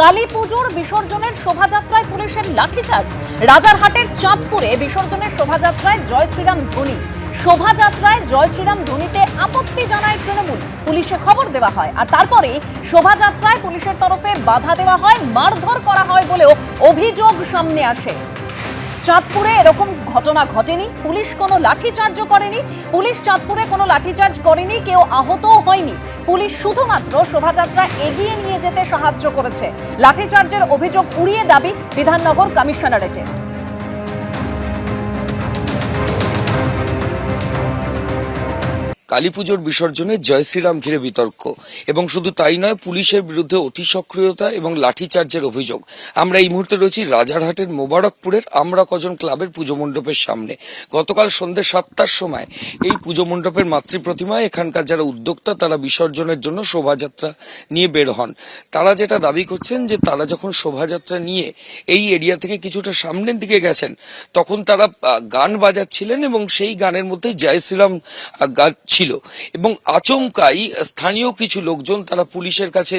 কালী পুজোর বিসর্জনের শোভাযাত্রায় পুলিশের লাঠিচার্জ। রাজারহাটের চাঁদপুরে বিসর্জনের শোভাযাত্রায় জয় শ্রীরাম ধ্বনি শোভাযাত্রায় জয় শ্রীরাম ধ্বনিতে আপত্তি জানায় তৃণমূল। পুলিশে খবর দেওয়া হয়। আর তারপরে শোভাযাত্রায় পুলিশের তরফে বাধা দেওয়া হয়, মারধর করা হয় বলেও অভিযোগ সামনে আসে। চাঁদপুরে এরকম ঘটনা ঘটেনি। পুলিশ কোনো লাঠিচার্জও করেনি। পুলিশ চাঁদপুরে কোনো লাঠিচার্জ করেনি, কেউ আহতও হয়নি। পুলিশ শুধুমাত্র শোভাযাত্রা এগিয়ে নিয়ে যেতে সাহায্য করেছে। লাঠিচার্জের অভিযোগ উড়িয়ে দাবি বিধাননগর কমিশনারেটের। কালীপুজোর বিসর্জনে জয় শ্রীরাম ঘিরে বিতর্ক। এবং শুধু তাই নয়, পুলিশের বিরুদ্ধে অতি সক্রিয়তা এবং লাঠিচার্জের অভিযোগ। আমরা এই মুহূর্তে রয়েছি রাজারহাটের মোবারকপুরের আমরা কজন ক্লাবের পুজো মণ্ডপের সামনে। গতকাল সন্ধ্যে সাতটার সময় এই পুজো মণ্ডপের মাতৃপ্রতিমায় এখানকার যারা উদ্যোক্তা, তারা বিসর্জনের জন্য শোভাযাত্রা নিয়ে বের হন। তারা যেটা দাবি করছেন যে তারা যখন শোভাযাত্রা নিয়ে এই এরিয়া থেকে কিছুটা সামনের দিকে গেছেন, তখন তারা গান বাজাচ্ছিলেন এবং সেই গানের মধ্যে জয় শ্রীরাম গান ছিল। এবং আচমকাই স্থানীয় কিছু লোকজন তারা পুলিশের কাছে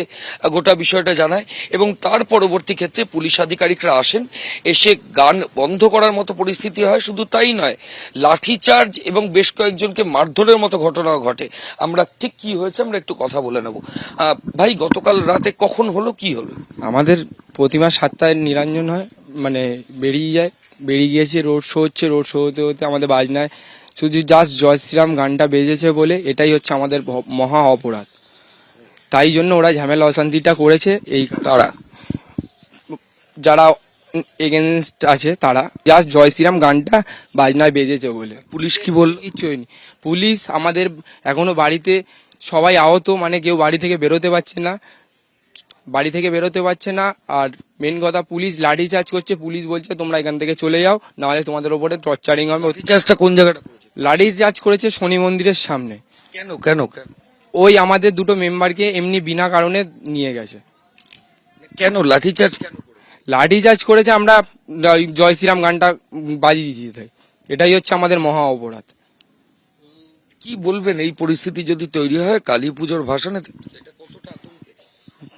গোটা বিষয়টা জানায় এবং তার পরবর্তী ক্ষেত্রে পুলিশ আধিকারিকরা আসেন, এসে গান বন্ধ করার মতো পরিস্থিতি হয়। শুধু তাই নয়, লাঠিচার্জ এবং বেশ কয়েকজনকে মারধরের মতো ঘটনাও ঘটে। আমরা ঠিক কি হয়েছে আমরা একটু কথা বলে নেব। ভাই, গতকাল রাতে কখন হলো, কি হলো? আমাদের প্রতিমা সাতটায় নিরঞ্জন হয় মানে বেরিয়ে যায়। বেরিয়ে গিয়েছে রোড শো হচ্ছে। রোড শো হতে হতে আমাদের বাজনায় শুধু জাস্ট জয় শ্রীরাম গানটা বেজেছে বলে এটাই হচ্ছে আমাদের মহা অপরাধ। তাই জন্য ওরা ঝামেলা অশান্তিটা করেছে এই তারা। যারা এগেনস্ট আছে তারা। জাস্ট জয় শ্রীরাম গানটা বাজনায় বেজেছে বলে। পুলিশ কি বলল কিচ্ছু হয়নি। পুলিশ আমাদের এখনও বাড়িতে সবাই আহত মানে কেউ বাড়ি থেকে বেরোতে পারছে না। বাড়ি থেকে বেরোতে পারছে না। আর মেন কথা পুলিশ লাঠি চার্জ করছে। পুলিশ বলছে তোমরা এখান থেকে চলে যাও। নাহলে তোমাদের ওপরে টর্চারিং হবে। রিচার্জটা কোন জায়গাটা লাঠি চার্জ করেছে শনি মন্দিরের সামনে। কেন কেন ওই আমাদের দুটো মেম্বারকে এমনি বিনা কারণে নিয়ে গেছে। কেন? লাঠিচার্জ কেন লাঠি চার্জ করেছে আমরা জয় শ্রীরাম গানটা বাজিয়ে তাই এটাই হচ্ছে আমাদের মহা অপরাধ। কি বলবেন? এই পরিস্থিতি যদি তৈরি হয় কালী পুজোর ভাষণে?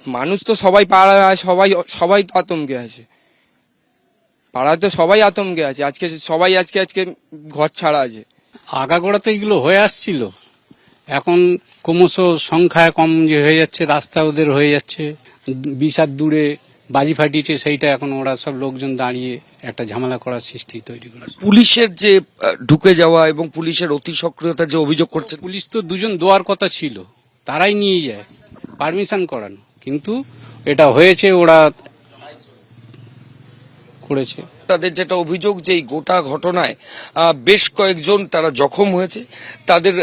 মানুষ তো সবাই পাড়ায় আছে, সবাই সবাই তো আতঙ্কে আছে। পাড়ায় তো সবাই আতঙ্কে আছে। আজকে সবাই আজকে আজকে ঘর ছাড়া আছে। আগাগোড়াতে এগুলো হয়ে আসছিল। এখন ক্রমশ সংখ্যায় কম যে হয়ে যাচ্ছে রাস্তা ওদের হয়ে যাচ্ছে। বিশ হাত দূরে বাজি ফাটিয়েছে সেইটা এখন ওরা সব লোকজন দাঁড়িয়ে একটা ঝামেলা করার সৃষ্টি তৈরি করেছে। পুলিশের যে ঢুকে যাওয়া এবং পুলিশের অতি সক্রিয়তার যে অভিযোগ করছে পুলিশ তো দুজন দোয়ার কথা ছিল। তারাই নিয়ে যায় পারমিশন করানো। কিন্তু এটা হয়েছে, ওরা করেছে। তাদের যেটা অভিযোগ যে গোটা ঘটনায় বেশ কয়েকজন তারা জখম হয়েছে। তাদের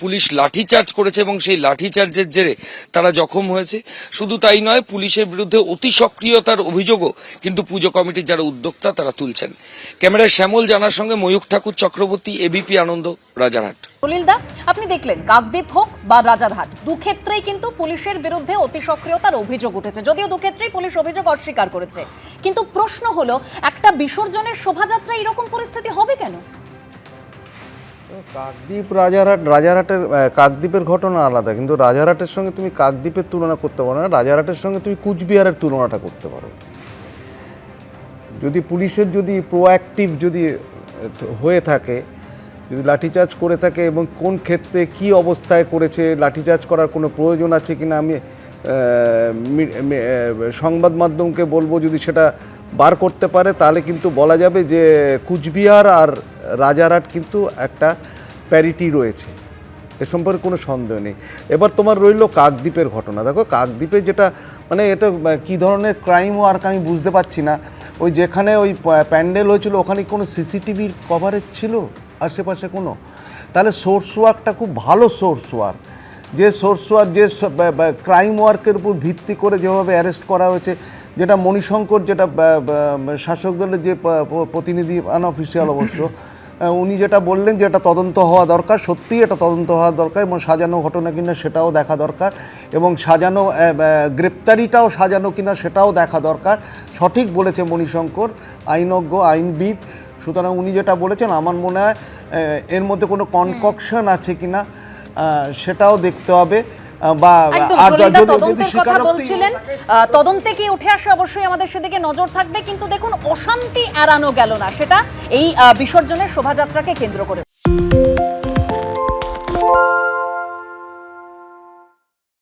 পুলিশ লাঠিচার্জ করেছে এবং সেই লাঠিচার্জের জেরে তারা জখম হয়েছে। শুধু তাই নয়, পুলিশের বিরুদ্ধে অতি সক্রিয়তার অভিযোগও কিন্তু পুজো কমিটির যারা উদ্যোক্তা তারা তুলছেন। ক্যামেরায় শ্যামল জানার সঙ্গে ময়ূখ ঠাকুর চক্রবর্তী এবিপি আনন্দ, রাজারহাট। দা, আপনি দেখলেন, কাকদ্বীপ হোক বা রাজারহাট, দু ক্ষেত্রেই কিন্তু পুলিশের বিরুদ্ধে অতি সক্রিয়তার অভিযোগ উঠেছে। যদিও দু ক্ষেত্রেই পুলিশ অভিযোগ অস্বীকার করেছে। কিন্তু প্রশ্ন হলো, একটা বিসর্জনের শোভাযাত্রা এরকম পরিস্থিতি হবে কেন? কাকদ্বীপ রাজারহাট রাজারহাটের কাকদ্বীপের ঘটনা আলাদা। কিন্তু রাজারহাটের সঙ্গে তুমি কাকদ্বীপের তুলনা করতে পারো না রাজারহাটের সঙ্গে তুমি কুচবিহারের তুলনাটা করতে পারো। যদি পুলিশের যদি প্রোঅ্যাক্টিভ যদি হয়ে থাকে যদি লাঠিচার্জ করে থাকে এবং কোন ক্ষেত্রে কি অবস্থায় করেছে লাঠিচার্জ করার কোনো প্রয়োজন আছে কিনা আমি আহ, মি- মি- আহ, সংবাদ মাধ্যমকে বলব যদি সেটা বার করতে পারে, তাহলে কিন্তু বলা যাবে যে কুচবিহার আর রাজারহাট কিন্তু একটা প্যারিটি রয়েছে। এ সম্পর্কে কোনো সন্দেহ নেই। এবার তোমার রইল কাকদ্বীপের ঘটনা। দেখো, কাকদ্বীপে যেটা মানে এটা কি ধরনের ক্রাইম ওয়ার্ক আমি বুঝতে পারছি না। ওই যেখানে ওই প্যান্ডেল হয়েছিল, ওখানে কোনো সিসিটিভির কভারেজ ছিল? আশেপাশে কোনো? তাহলে সোর্স ওয়ার্কটা খুব ভালো সোর্স ওয়ার্ক যে সোর্স ওয়ার্ক যে ক্রাইম ওয়ার্কের উপর ভিত্তি করে যেভাবে অ্যারেস্ট করা হয়েছে যেটা মণিশঙ্কর যেটা শাসক দলের যে প্রতিনিধি আনঅফিসিয়াল অবশ্য উনি যেটা বললেন যে এটা তদন্ত হওয়া দরকার সত্যিই এটা তদন্ত হওয়া দরকার এবং সাজানো ঘটনা কিনা সেটাও দেখা দরকার এবং সাজানো গ্রেপ্তারিটাও সাজানো কিনা সেটাও দেখা দরকার। সঠিক বলেছে মণিশঙ্কর আইনজ্ঞ আইনবিদ। সুতরাং উনি যেটা বলেছেন আমার মনে হয় এর মধ্যে কোনো কনককশন আছে কিনা সেটাও দেখতে হবে বা আর যদি- কথা বলছিলেন আহ, তদন্তে কি উঠে আসে অবশ্যই আমাদের সেদিকে নজর থাকবে কিন্তু দেখুন অশান্তি এড়ানো গেল না সেটা এই বিসর্জনের শোভাযাত্রাকে কেন্দ্র করে।